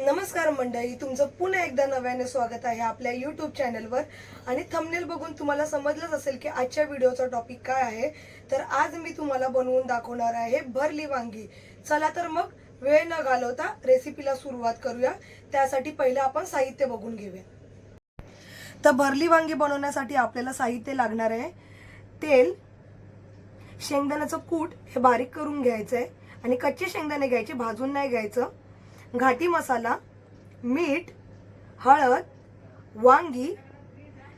नमस्कार मंडळी तुमचं पुन्हा एकदा नव्याने स्वागत आहे आपल्या यूट्यूब चॅनलवर आणि थंबनेल बघून तुम्हाला समजलंच असेल की आजच्या व्हिडिओचा टॉपिक काय आहे. तर आज मी तुम्हाला बनवून दाखवणार आहे भरली वांगी. चला तर मग वेळ न घालवता रेसिपीला सुरुवात करूया. त्यासाठी पहिलं आपण साहित्य बघून घेऊया. तर भरली वांगी बनवण्यासाठी आपल्याला साहित्य लागणार आहे. तेल शेंगदाण्याचं कूट हे बारीक करून घ्यायचं आहे आणि कच्चे शेंगदाणे घ्यायचे भाजून नाही घ्यायचं. घाटी मसाला मीठ हळद वांगी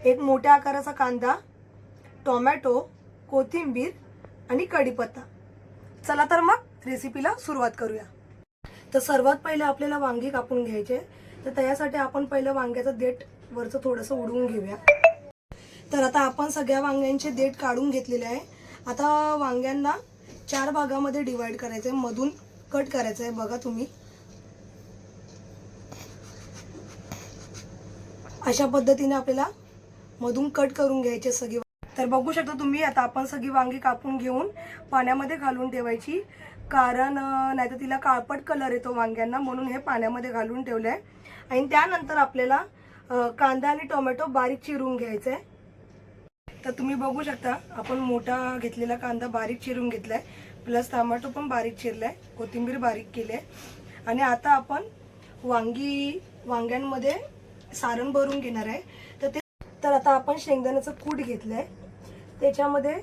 एक मोठ्या आकाराचा कांदा टोमॅटो कोथिंबीर आणि कढीपत्ता. चला तर मग रेसिपीला सुरुवात करूया. तर सर्वात पहिले आपल्याला वांगी कापून घ्यायचे तर त्यासाठी आपण पहिलं वांग्याचं देठ वरचं थोडंसं उडवून घेऊया. तर आता आपण सगळ्या वांग्यांचे देठ काढून घेतलेले आहे. आता वांग्यांना चार भागामध्ये डिवाईड करायचं आहे मधून कट करायचं आहे बघा तुम्ही. अशा पद्धतीने आपल्याला मधून कट करून घ्यायचे सगळी तर बघू शकता तुम्ही आता आपण सगळी वांगी कापून घेऊन पाण्यामध्ये घालून ठेवायची. कारण नाहीतर तिला काळपट कलर येतो वांग्यांना म्हणून हे पाण्यामध्ये घालून ठेवलं आहे आणि त्यानंतर आपल्याला कांदा आणि टोमॅटो बारीक चिरून घ्यायचं आहे तर तुम्ही बघू शकता आपण मोठा घेतलेला कांदा बारीक चिरून घेतला आहे प्लस टोमॅटो पण बारीक चिरलाय कोथिंबीर बारीक केली आहे आणि आता आपण वांगी वांग्यांमध्ये सारण भरून घेणार आहे. तर ते तर आता आपण शेंगदाण्याचं कूट घेतलं आहे त्याच्यामध्ये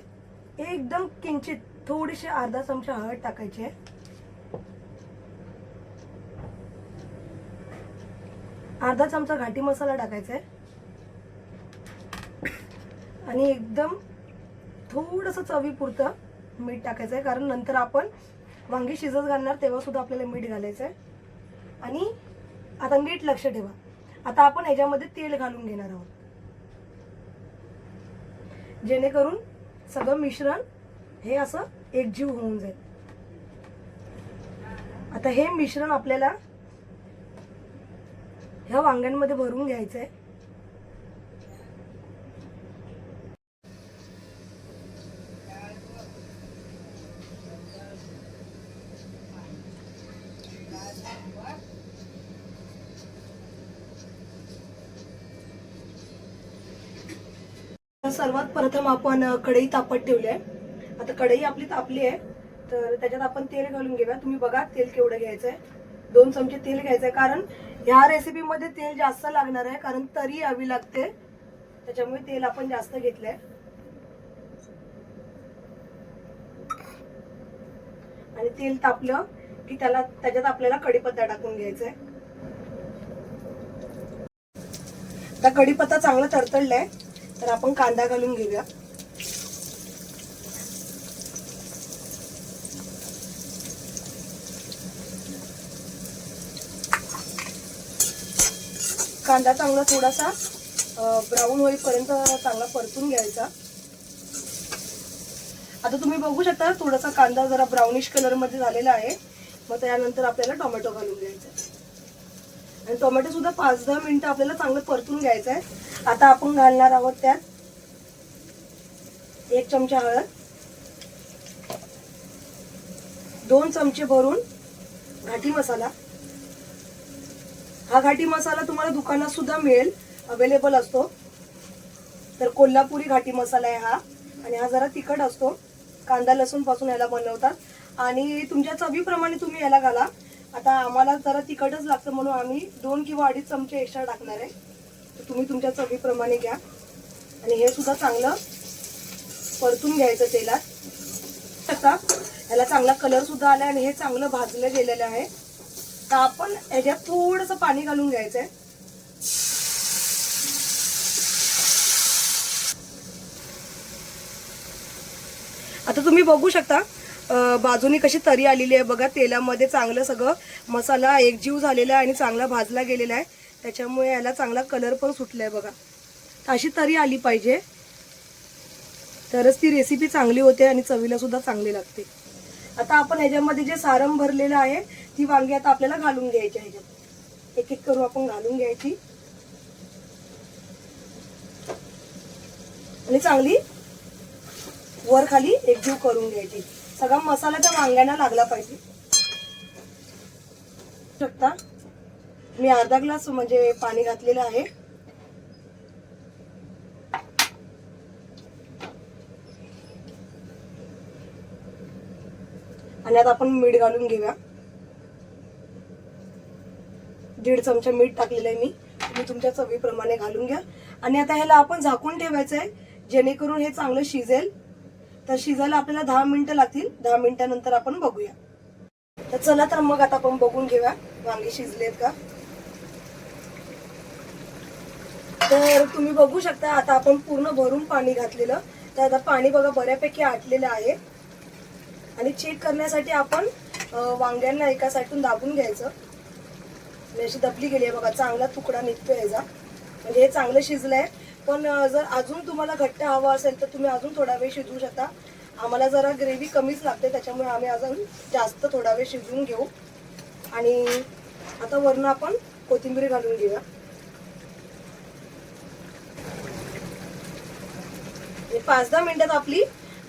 एकदम किंचित थोडीशी अर्धा चमचा हळद टाकायची आहे. अर्धा चमचा घाटी मसाला टाकायचा आहे. आणि एकदम थोडंसं चवीपुरतं मीठ टाकायचं आहे. कारण नंतर आपण वांगी शिजत घालणार तेव्हा सुद्धा आपल्याला मीठ घालायचं आहे. आणि आता मीठ लक्ष ठेवा. आता आपण ह्याच्यामध्ये तेल घालून घेणार आहोत. जेणेकरून सगळं मिश्रण हे असं एकजीव होऊन जाईल. आता हे मिश्रण आपल्याला ह्या वांग्यांमध्ये भरून घ्यायचं आहे तर सर्वात प्रथम आपण कढई तापत ठेवली आहे. आता कढई आपली तापली आहे तर त्याच्यात आपण तेल घालून घेऊया. तुम्ही बघा तेल केवढं घ्यायचं आहे दोन चमचे तेल घ्यायचं आहे कारण ह्या रेसिपीमध्ये तेल जास्त लागणार आहे कारण तरी यावी लागते. त्याच्यामुळे तेल आपण जास्त घेतलंय. आणि तेल तापलं की त्याला त्याच्यात आपल्याला कढीपत्ता टाकून घ्यायचा आहे त्या कढीपत्ता चांगला तरतडलाय तर आपण कांदा घालून घेऊया. कांदा चांगला थोडासा ब्राऊन होईपर्यंत चांगला परतून घ्यायचा. आता तुम्ही बघू शकता थोडासा कांदा जरा ब्राउनिश कलरमध्ये झालेला आहे. मग त्यानंतर आपल्याला टोमॅटो घालून घ्यायचा. आहे. आणि टोमॅटो सुद्धा पाच दहा मिनिटं आपल्याला चांगलं परतून घ्यायचं आहे. आता आपण घालणार आहोत त्यात एक चमचा हळद दोन चमचे भरून घाटी मसाला. हा घाटी मसाला तुम्हाला दुकानात सुद्धा मिळेल अवेलेबल असतो. तर कोल्हापुरी घाटी मसाला आहे हा आणि हा जरा तिखट असतो. कांदा लसूणपासून याला बनवतात. आणि तुमच्या चवीप्रमाणे तुम्ही याला घाला. आता आम्हाला जरा तिखटच लागतं म्हणून आम्ही दोन किंवा अडीच चमचे एक्स्ट्रा टाकणार आहे. तर तुम्ही तुमच्या चवीप्रमाणे घ्या. आणि हे सुद्धा चांगलं परतून घ्यायचं तेलात. आता याला चांगला कलर सुद्धा आला आणि हे चांगलं भाजलं गेलेलं आहे. तर आपण याच्यात थोडंसं पाणी घालून घ्यायचं आहे आता तुम्ही बघू शकता बाजूनी कशी तरी आलेली आहे बघा तेलामध्ये चांगलं सगळं मसाला एकजीव झालेला आहे आणि चांगला भाजला गेलेला आहे. त्याच्यामुळे याला चांगला कलर पण सुटला आहे बघा. तर अशी तरी आली पाहिजे. तरच ती रेसिपी चांगली होते आणि चवीला सुद्धा चांगली लागते. आता आपण ह्याच्यामध्ये जे सारम भरलेलं आहे ती वांगी आता आपल्याला घालून घ्यायची ह्याच्यात. एक एक करून आपण घालून घ्यायची. आणि चांगली वर खाली एकजीव करून घ्यायची. सगळा मसाला त्या वांग्यांना लागला पाहिजे. शकता? मी अर्धा ग्लास म्हणजे पाणी घातलेलं आहे. आणि आता आपण मीठ घालून घेऊया. दीड चमचा मीठ टाकलेलं आहे मी. तुम्ही तुमच्या चवीप्रमाणे घालून घ्या. आणि आता ह्याला आपण झाकून ठेवायचं आहे जेणेकरून हे चांगलं शिजेल. तर शिजायला आपल्याला दहा मिनिटं लागतील. दहा मिनिटानंतर आपण बघूया. तर चला तर मग आता आपण बघून घेऊया. वांगी शिजलेत का? तर तुम्ही बघू शकता आता आपण पूर्ण भरून पाणी घातलेलं. तर आता पाणी बघा बऱ्यापैकी आटलेलं आहे. आणि चेक करण्यासाठी आपण वांग्यांना एका साईडून दाबून घ्यायचं. अशी दबली गेली आहे बघा चांगला तुकडा निघतो याचा म्हणजे हे चांगलं शिजलंय. पण जर अजून तुम्हाला घट्ट हवा असेल तर तुम्ही अजून थोडा वेळ शिजवू शकता. आम्हाला जरा ग्रेव्ही कमीच लागते त्याच्यामुळे आम्ही अजून जास्त थोडा वेळ शिजवून घेऊ. आणि आता वरनं आपण कोथिंबीर घालून घेऊया. पाच दहा मिनिटात आपली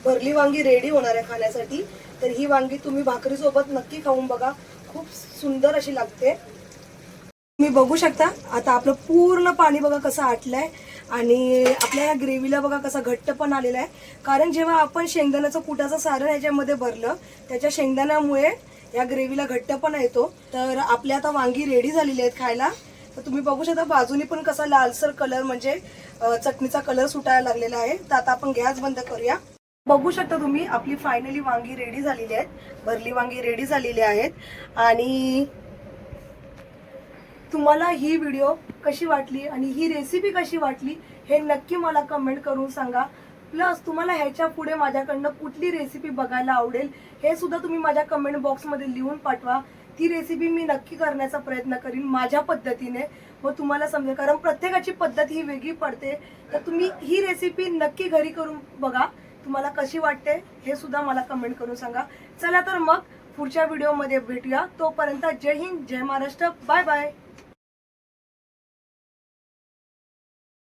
भरली वांगी रेडी होणार आहे खाण्यासाठी. तर ही वांगी तुम्ही भाकरीसोबत नक्की खाऊन बघा. खूप सुंदर अशी लागते. तुम्ही बघू शकता आता आपलं पूर्ण पाणी बघा कसं आटलंय. आणि आपल्या या ग्रेव्हीला बघा कसा घट्ट पण आलेला आहे. कारण जेव्हा आपण शेंगदाण्याचं कुटाचं सारण ह्याच्यामध्ये भरलं त्याच्या शेंगदाण्यामुळे या ग्रेव्हीला घट्टपणा येतो. तर आपल्या आता वांगी रेडी झालेली आहेत खायला. तर तुम्ही बघू शकता बाजूनी पण कसा लालसर कलर म्हणजे चटणीचा कलर सुटायला लागलेला आहे. तर आता आपण गॅस बंद करूया. बघू शकता तुम्ही आपली फायनली वांगी रेडी झालेली आहेत. भरली वांगी रेडी झालेली आहेत. आणि तुम्हाला ही व्हिडिओ कशी वाटली आणि ही रेसिपी कशी वाटली हे नक्की मला कमेंट करून सांगा. प्लस तुम्हाला ह्याच्या पुढे माझ्याकडनं कुठली रेसिपी बघायला आवडेल हे सुद्धा तुम्ही माझ्या कमेंट बॉक्समध्ये लिहून पाठवा. ती रेसिपी मी नक्की करण्याचा प्रयत्न करीन माझ्या पद्धतीने. व तुम्हाला समजेल कारण प्रत्येकाची पद्धत ही वेगळी पडते. तर तुम्ही ही रेसिपी नक्की घरी करून बघा. तुम्हाला कशी वाटते हे सुद्धा मला कमेंट करून सांगा. चला तर मग पुढच्या व्हिडिओमध्ये भेटूया. तोपर्यंत जय हिंद जय महाराष्ट्र. Bye bye